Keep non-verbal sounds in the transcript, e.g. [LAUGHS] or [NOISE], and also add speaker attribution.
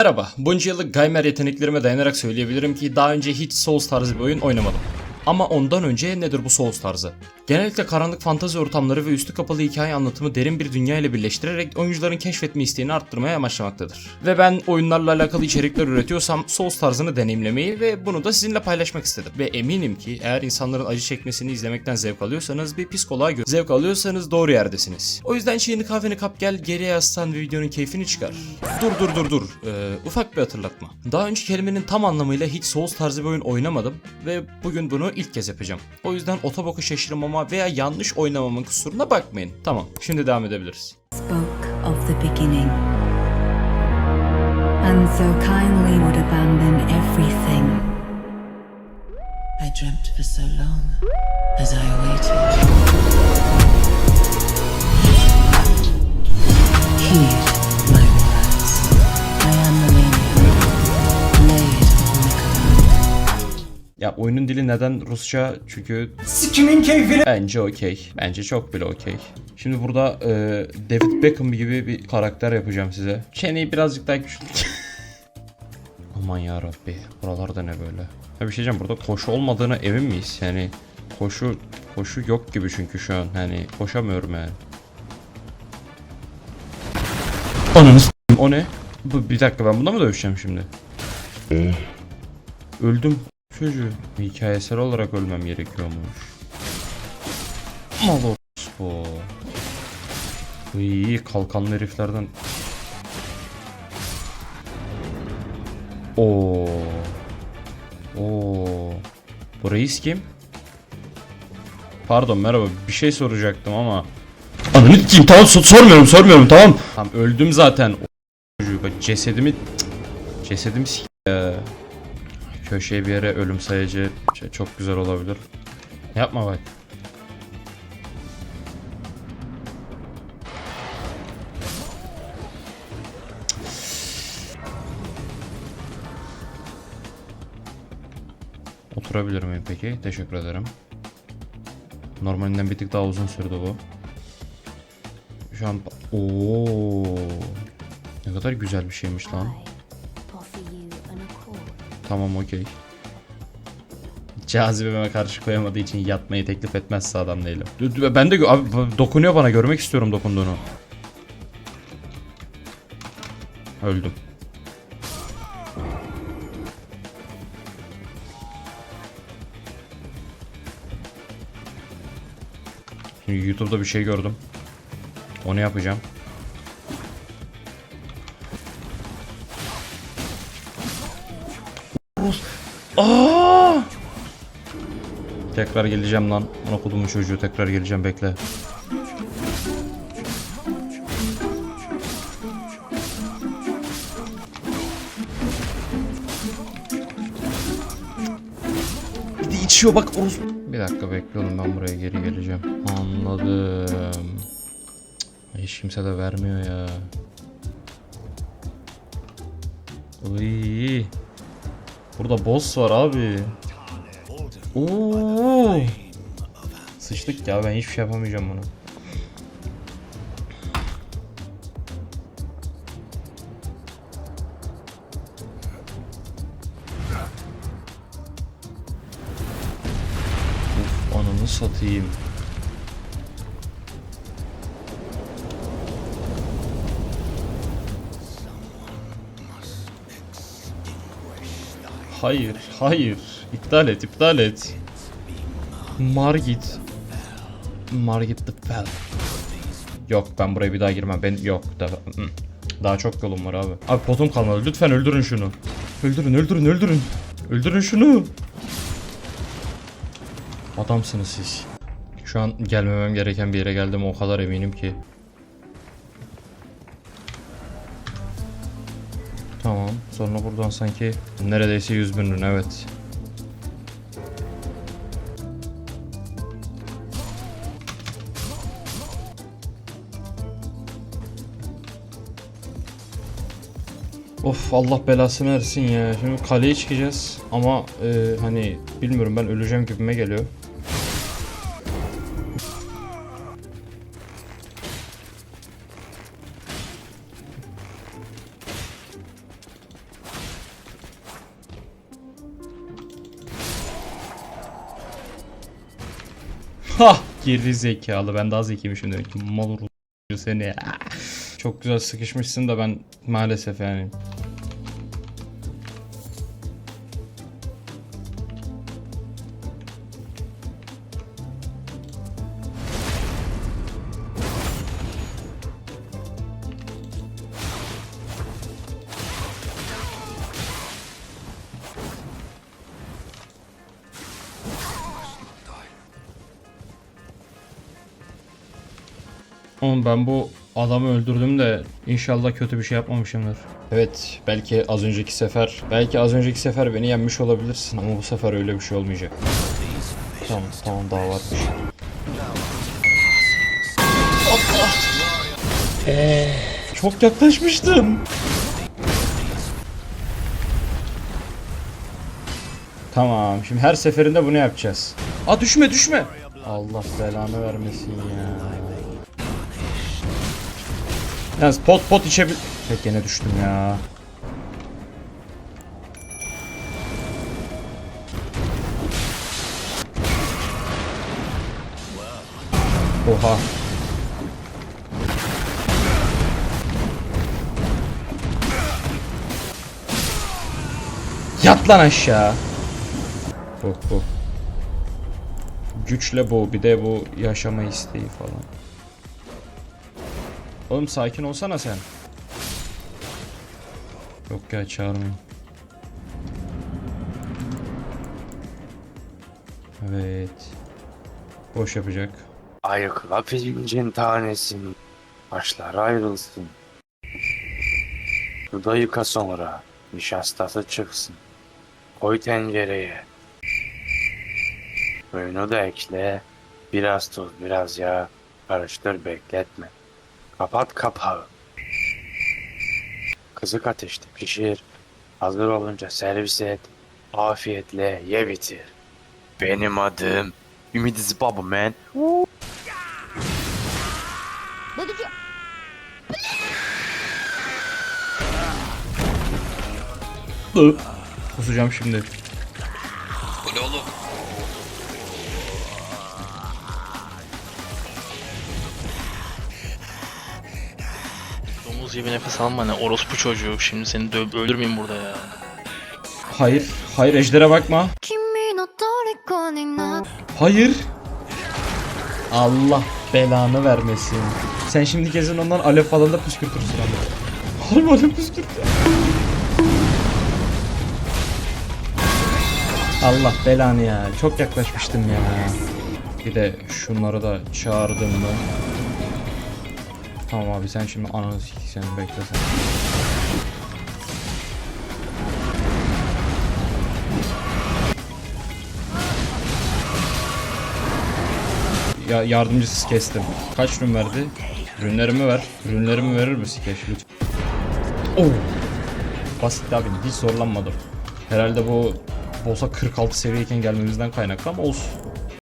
Speaker 1: Merhaba, bunca yıllık gamer yeteneklerime dayanarak söyleyebilirim ki daha önce hiç Souls tarzı bir oyun oynamadım. Ama ondan önce nedir bu Souls tarzı? Genellikle karanlık fantazi ortamları ve üstü kapalı hikaye anlatımı derin bir dünya ile birleştirerek oyuncuların keşfetme isteğini arttırmaya amaçlamaktadır. Ve ben oyunlarla alakalı içerikler üretiyorsam Souls tarzını deneyimlemeyi ve bunu da sizinle paylaşmak istedim. Ve eminim ki eğer insanların acı çekmesini izlemekten zevk alıyorsanız bir psikoloğa göre zevk alıyorsanız doğru yerdesiniz. O yüzden çayını kahveni kap gel geriye yaslan ve videonun keyfini çıkar. Dur dur dur dur. Ee, ufak bir hatırlatma. Daha önce kelimenin tam anlamıyla hiç Souls tarzı bir oyun oynamadım ve bugün bunu ilk kez yapacağım. O yüzden otoboku şaşırmama veya yanlış oynamamın kusuruna bakmayın. Tamam, şimdi devam edebiliriz.
Speaker 2: spoke of the beginning, and so kindly would abandon everything.
Speaker 3: I dreamt for so long as I waited. Heed
Speaker 1: Ya oyunun dili neden Rusça? Çünkü
Speaker 4: Sikimin keyfini
Speaker 1: bence okey. Bence çok bile okey. Şimdi burada e, David Beckham gibi bir karakter yapacağım size. Çeneyi birazcık daha küçült. [LAUGHS] Aman ya Rabbi. Buralarda ne böyle? Ha bir şey diyeceğim burada koşu olmadığına emin miyiz? Yani koşu koşu yok gibi çünkü şu an. Hani koşamıyorum yani. Ananı O ne? Bu, bir dakika ben bunda mı dövüşeceğim şimdi? Öldüm çocuğu. Hikayesel olarak ölmem gerekiyormuş. Mal bu. İyi kalkanlı heriflerden. Oo. Oo. Bu reis kim? Pardon merhaba bir şey soracaktım ama. Ananı kim? Tamam sor- sormuyorum sormuyorum tamam. Tamam öldüm zaten. O çocuğu bak cesedimi cesedimi s-. Köşeye bir yere ölüm sayacı şey çok güzel olabilir. Yapma bak. Oturabilir miyim peki? Teşekkür ederim. Normalinden bir tık daha uzun sürdü bu. Şu an... Oo. Ne kadar güzel bir şeymiş lan. Tamam okey. Cazibeme karşı koyamadığı için yatmayı teklif etmezse adam değilim. Ben de abi, dokunuyor bana görmek istiyorum dokunduğunu. Öldüm. Şimdi YouTube'da bir şey gördüm. Onu yapacağım. Aa! Tekrar geleceğim lan. Ona kodumun çocuğu tekrar geleceğim bekle. Bir de içiyor bak orus. Bir dakika bekliyorum ben buraya geri geleceğim. Anladım. Hiç kimse de vermiyor ya. Uy. Burada boss var abi. Oo. Sıçtık ya ben hiçbir şey yapamayacağım bunu. Uf ananı satayım. Hayır, hayır. İptal et, iptal et. Margit. Margit the Fell. Yok ben buraya bir daha girmem. Ben yok. Daha, daha çok yolum var abi. Abi potum kalmadı. Lütfen öldürün şunu. Öldürün, öldürün, öldürün. Öldürün şunu. Adamsınız siz. Şu an gelmemem gereken bir yere geldim o kadar eminim ki. Sonra buradan sanki neredeyse 100 bin rün evet. Of Allah belasını versin ya. Şimdi kaleye çıkacağız ama e, hani bilmiyorum ben öleceğim gibime geliyor. Ha geri zekalı ben daha zekiymişim demek ki mal seni. Çok güzel sıkışmışsın da ben maalesef yani. Oğlum ben bu adamı öldürdüm de inşallah kötü bir şey yapmamışımdır. Evet belki az önceki sefer belki az önceki sefer beni yenmiş olabilirsin ama bu sefer öyle bir şey olmayacak. Tamam tamam daha varmış. Allah! Çok yaklaşmıştım. Tamam şimdi her seferinde bunu yapacağız. Aa düşme düşme. Allah belanı vermesin ya. Yalnız pot pot içebil... Evet gene düştüm ya. Oha. Yat lan aşağı. Bu bu. Güçle bu bir de bu yaşama isteği falan. Oğlum sakin olsana sen. Yok ya çağırmayın. Evet. Boş yapacak.
Speaker 4: Ayıkla pirincin tanesini. Başlar ayrılsın. Suda yıka sonra. Nişastası çıksın. Koy tencereye. Suyunu da ekle. Biraz tuz, biraz yağ. Karıştır bekletme. Kapat kapağı. Kızık ateşte pişir. Hazır olunca servis et. Afiyetle ye bitir. Benim adım Ümit is Baba Man.
Speaker 1: Kusacağım şimdi.
Speaker 5: Domuz gibi nefes alma ne orospu çocuğu. Şimdi seni döv öldürmeyeyim burada ya.
Speaker 1: Hayır. Hayır ejdere bakma. Hayır. Allah belanı vermesin. Sen şimdi kesin ondan alev falan da püskürtürsün ama. Harbi alev püskürt. Allah belanı ya. Çok yaklaşmıştım ya. Bir de şunları da çağırdım mı? Tamam abi sen şimdi ananı sik sen bekle sen. Ya yardımcısız kestim. Kaç ürün verdi? Ürünlerimi ver. Ürünlerimi verir mi Sikeş lütfen? Oh. Basit abi hiç zorlanmadım. Herhalde bu boss'a 46 seviyeyken gelmemizden kaynaklı ama olsun.